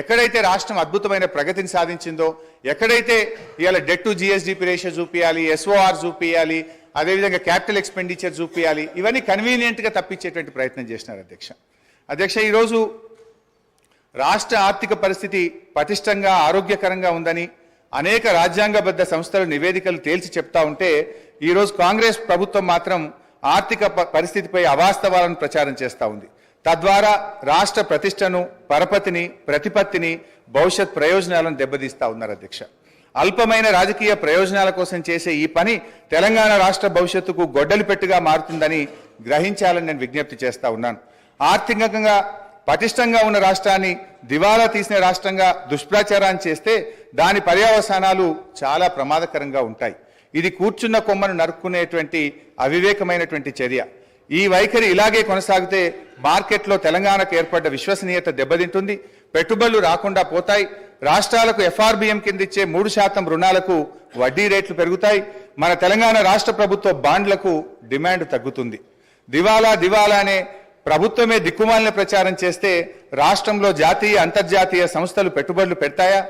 ఎక్కడైతే రాష్ట్రం అద్భుతమైన ప్రగతిని సాధించిందో ఎక్కడైతే ఇవాళ డెట్ టు జిఎస్డిపి రేషియో చూపించాలి ఎస్ఓఆర్ చూపించాలి అదేవిధంగా క్యాపిటల్ ఎక్స్పెండిచర్ చూపించాలి ఇవన్నీ కన్వీనియంట్గా తప్పించేటువంటి ప్రయత్నం చేసినారు అధ్యక్ష. అధ్యక్ష ఈరోజు రాష్ట్ర ఆర్థిక పరిస్థితి పటిష్టంగా ఆరోగ్యకరంగా ఉందని అనేక రాజ్యాంగబద్ధ సంస్థలు నివేదికలు తేల్చి చెప్తా ఉంటే ఈరోజు కాంగ్రెస్ ప్రభుత్వం మాత్రం ఆర్థిక పరిస్థితిపై అవాస్తవాలను ప్రచారం చేస్తూ ఉంది. తద్వారా రాష్ట్ర ప్రతిష్టను పరపతిని ప్రతిపత్తిని భవిష్యత్ ప్రయోజనాలను దెబ్బతీస్తా ఉన్నారు అధ్యక్ష. అల్పమైన రాజకీయ ప్రయోజనాల కోసం చేసే ఈ పని తెలంగాణ రాష్ట్ర భవిష్యత్తుకు గొడ్డలి పెట్టుగా మారుతుందని గ్రహించాలని నేను విజ్ఞప్తి చేస్తా ఉన్నాను. ఆర్థికంగా పటిష్టంగా ఉన్న రాష్ట్రాన్ని దివాలా తీసిన రాష్ట్రంగా దుష్ప్రచారాన్ని చేస్తే దాని పర్యవసానాలు చాలా ప్రమాదకరంగా ఉంటాయి. ఇది కూర్చున్న కొమ్మను నరుక్కునేటువంటి అవివేకమైనటువంటి చర్య. ఈ వైఖరి ఇలాగే కొనసాగితే మార్కెట్లో తెలంగాణకు ఏర్పడ్డ విశ్వసనీయత దెబ్బతింటుంది పెట్టుబడులు రాకుండా పోతాయి రాష్ట్రాలకు ఎఫ్ఆర్బిఎం కింద ఇచ్చే మూడు శాతం రుణాలకు వడ్డీ రేట్లు పెరుగుతాయి మన తెలంగాణ రాష్ట్ర ప్రభుత్వ బాండ్లకు డిమాండ్ తగ్గుతుంది. దివాలా దివాలా అనే ప్రభుత్వమే దిక్కుమాలిన ప్రచారం చేస్తే రాష్ట్రంలో జాతీయ అంతర్జాతీయ సంస్థలు పెట్టుబడులు పెడతాయా?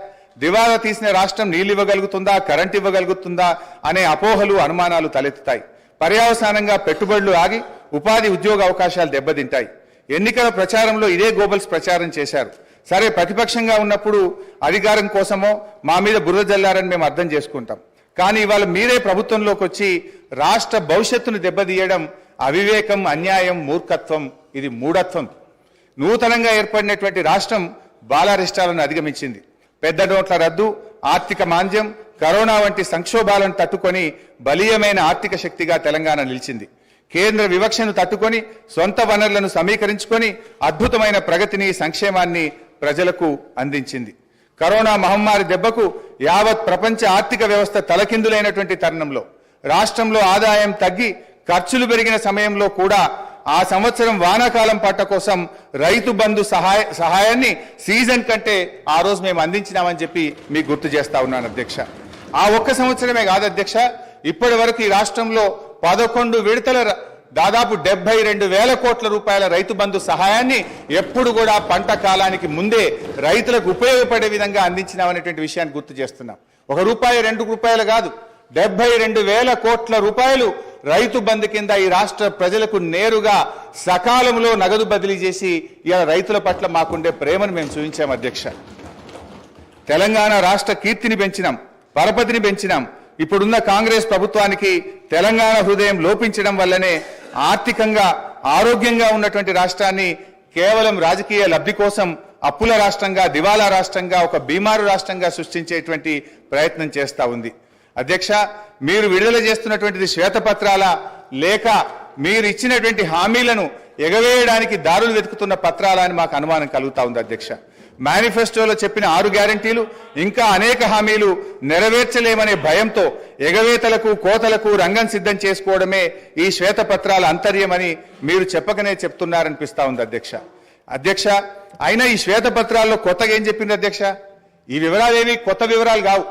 దివాలా తీసిన రాష్ట్రం నీళ్ళు ఇవ్వగలుగుతుందా కరెంట్ ఇవ్వగలుగుతుందా అనే అపోహలు అనుమానాలు తలెత్తుతాయి. పర్యవసానంగా పెట్టుబడులు ఆగి ఉపాధి ఉద్యోగ అవకాశాలు దెబ్బతింటాయి. ఎన్నికల ప్రచారంలో ఇదే గోబల్స్ ప్రచారం చేశారు. సరే ప్రతిపక్షంగా ఉన్నప్పుడు అధికారం కోసమో మా మీద బురద జల్లారని మేము అర్థం చేసుకుంటాం. కానీ ఇవాళ మీరే ప్రభుత్వంలోకి వచ్చి రాష్ట్ర భవిష్యత్తును దెబ్బతీయడం అవివేకం అన్యాయం మూర్ఖత్వం ఇది మూఢత్వం. నూతనంగా ఏర్పడినటువంటి రాష్ట్రం బాలారిష్టాలను అధిగమించింది. పెద్ద నోట్ల రద్దు ఆర్థిక మాంద్యం కరోనా వంటి సంక్షోభాలను తట్టుకొని బలీయమైన ఆర్థిక శక్తిగా తెలంగాణ నిలిచింది. కేంద్ర వివక్షను తట్టుకొని సొంత వనరులను సమీకరించుకొని అద్భుతమైన ప్రగతిని సంక్షేమాన్ని ప్రజలకు అందించింది. కరోనా మహమ్మారి దెబ్బకు యావత్ ప్రపంచ ఆర్థిక వ్యవస్థ తలకిందులైనటువంటి తరుణంలో రాష్ట్రంలో ఆదాయం తగ్గి ఖర్చులు పెరిగిన సమయంలో కూడా ఆ సంవత్సరం వానాకాలం పంట కోసం రైతు బంధు సహాయ సహాయాన్ని సీజన్ కంటే ఆ రోజు మేము అందించినామని చెప్పి మీకు గుర్తు చేస్తా ఉన్నాను అధ్యక్ష. ఆ ఒక్క సంవత్సరమే కాదు అధ్యక్ష ఇప్పటి వరకు ఈ రాష్ట్రంలో పదకొండు విడతల దాదాపు డెబ్బై రెండు వేల కోట్ల రూపాయల రైతు బంధు సహాయాన్ని ఎప్పుడు కూడా పంట కాలానికి ముందే రైతులకు ఉపయోగపడే విధంగా అందించినామనేటువంటి విషయాన్ని గుర్తు చేస్తున్నాం. ఒక రూపాయి రెండు రూపాయలు కాదు డెబ్బై రెండు వేల కోట్ల రూపాయలు రైతు బంధు కింద ఈ రాష్ట్ర ప్రజలకు నేరుగా సకాలంలో నగదు బదిలీ చేసి ఇలా రైతుల పట్ల మాకుండే ప్రేమను మేము చూపించాం అధ్యక్ష. తెలంగాణ రాష్ట్ర కీర్తిని పెంచినాం పరపతిని పెంచినాం ఇప్పుడున్న కాంగ్రెస్ ప్రభుత్వానికి తెలంగాణ హృదయం లోపించడం వల్లనే ఆర్థికంగా ఆరోగ్యంగా ఉన్నటువంటి రాష్ట్రాన్ని కేవలం రాజకీయ లబ్ధి కోసం అప్పుల రాష్ట్రంగా దివాలా రాష్ట్రంగా ఒక బీమారు రాష్ట్రంగా సృష్టించేటువంటి ప్రయత్నం చేస్తూ ఉంది. అధ్యక్ష మీరు విడుదల చేస్తున్నటువంటిది శ్వేతపత్రాల లేక మీరు ఇచ్చినటువంటి హామీలను ఎగవేయడానికి దారులు వెతుకుతున్న పత్రాల అని మాకు అనుమానం కలుగుతా ఉంది అధ్యక్ష. మేనిఫెస్టోలో చెప్పిన ఆరు గ్యారంటీలు ఇంకా అనేక హామీలు నెరవేర్చలేమనే భయంతో ఎగవేతలకు కోతలకు రంగం సిద్ధం చేసుకోవడమే ఈ శ్వేతపత్రాల అంతర్యమని మీరు చెప్పకనే చెప్తున్నారనిపిస్తా ఉంది అధ్యక్ష. అధ్యక్ష అయినా ఈ శ్వేతపత్రాల్లో కొత్తగా ఏం చెప్పింది అధ్యక్ష? ఈ వివరాలేవి కొత్త వివరాలు కావు.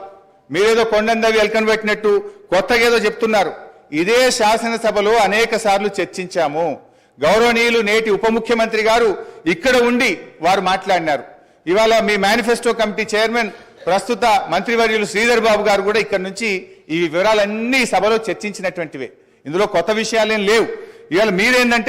మీరేదో కొండందవి ఎల్కన్ పెట్టినట్టు కొత్తగా ఏదో చెప్తున్నారు. ఇదే శాసనసభలో అనేక సార్లు చర్చించాము. గౌరవనీయులు నేటి ఉప ముఖ్యమంత్రి గారు ఇక్కడ ఉండి వారు మాట్లాడినారు. ఇవాళ మీ మేనిఫెస్టో కమిటీ చైర్మన్ ప్రస్తుత మంత్రివర్యులు శ్రీధర్ బాబు గారు కూడా ఇక్కడ నుంచి ఈ వివరాలన్నీ సభలో చర్చించినటువంటివే. ఇందులో కొత్త విషయాలేం లేవు. ఇవాళ మీరేంటంటే